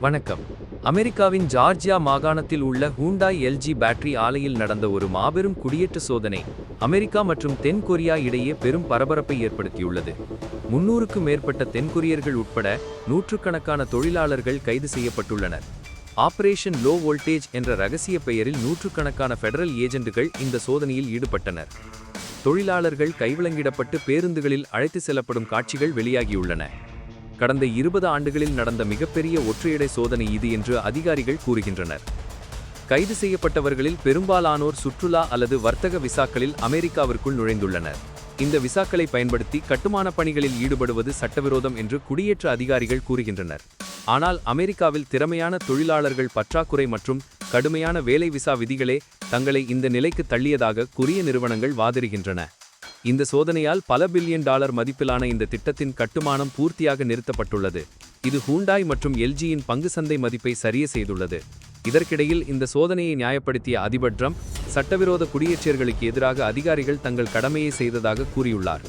வணக்கம். அமெரிக்காவின் ஜார்ஜியா மாகாணத்தில் உள்ள ஹூண்டாய் எல்ஜி பேட்டரி ஆலையில் நடந்த ஒரு மாபெரும் குடியேற்ற சோதனை அமெரிக்கா மற்றும் தென் கொரியா இடையே பெரும் பரபரப்பை ஏற்படுத்தியுள்ளது. முன்னூறுக்கும் மேற்பட்ட தென்கொரியர்கள் உட்பட நூற்றுக்கணக்கான தொழிலாளர்கள் கைது செய்யப்பட்டுள்ளனர். ஆபரேஷன் லோ வோல்டேஜ் என்ற ரகசிய பெயரில் நூற்றுக்கணக்கான ஃபெடரல் ஏஜென்ட்டுகள் இந்த சோதனையில் ஈடுபட்டனர். தொழிலாளர்கள் கைவிலங்கிடப்பட்டு பேருந்துகளில் அழைத்து செல்லப்படும் காட்சிகள் வெளியாகியுள்ளன. கடந்த இருபது ஆண்டுகளில் நடந்த மிகப்பெரிய ஒற்றையடை சோதனை இது என்று அதிகாரிகள் கூறுகின்றனர். கைது செய்யப்பட்டவர்களில் பெரும்பாலானோர் சுற்றுலா அல்லது வர்த்தக விசாக்களில் அமெரிக்காவிற்குள் நுழைந்துள்ளனர். இந்த விசாக்களை பயன்படுத்தி கட்டுமான பணிகளில் ஈடுபடுவது சட்டவிரோதம் என்று குடியேற்ற அதிகாரிகள் கூறுகின்றனர். ஆனால் அமெரிக்காவில் திறமையான தொழிலாளர்கள் பற்றாக்குறை மற்றும் கடுமையான வேலை விசா விதிகளே தங்களை இந்த நிலைக்கு தள்ளியதாக கொரிய நிறுவனங்கள் வாதிடுகின்றன. இந்த சோதனையால் பல பில்லியன் டாலர் மதிப்பிலான இந்த திட்டத்தின் கட்டுமானம் பூர்த்தியாக நிறுத்தப்பட்டுள்ளது. இது ஹூண்டாய் மற்றும் எல்ஜியின் பங்கு சந்தை மதிப்பை சரிய செய்துள்ளது. இதற்கிடையில் இந்த சோதனையை நியாயப்படுத்திய அதிபர் ட்ரம்ப் சட்டவிரோத குடியேற்றியர்களுக்கு எதிராக அதிகாரிகள் தங்கள் கடமையை செய்ததாக கூறியுள்ளார்.